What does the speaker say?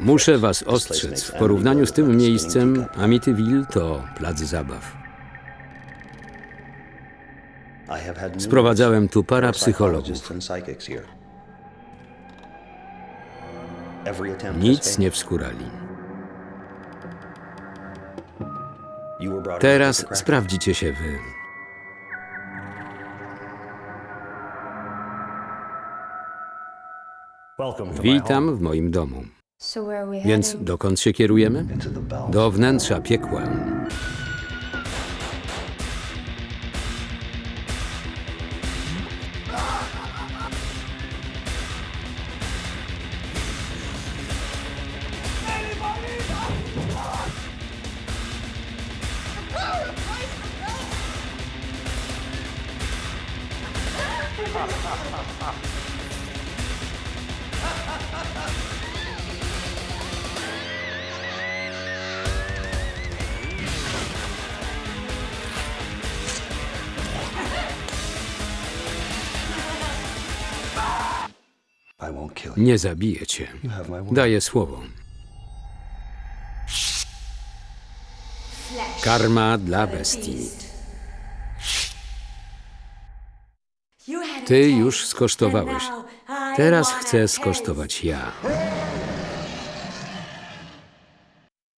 Muszę was ostrzec. W porównaniu z tym miejscem Amityville to plac zabaw. Sprowadzałem tu parapsychologów. Nic nie wskurali. Teraz sprawdzicie się wy. Witam w moim domu. Więc dokąd się kierujemy? Do wnętrza piekła. Nie zabiję cię. Daję słowo. Karma dla bestii. Ty już skosztowałeś. Teraz chcę skosztować ja.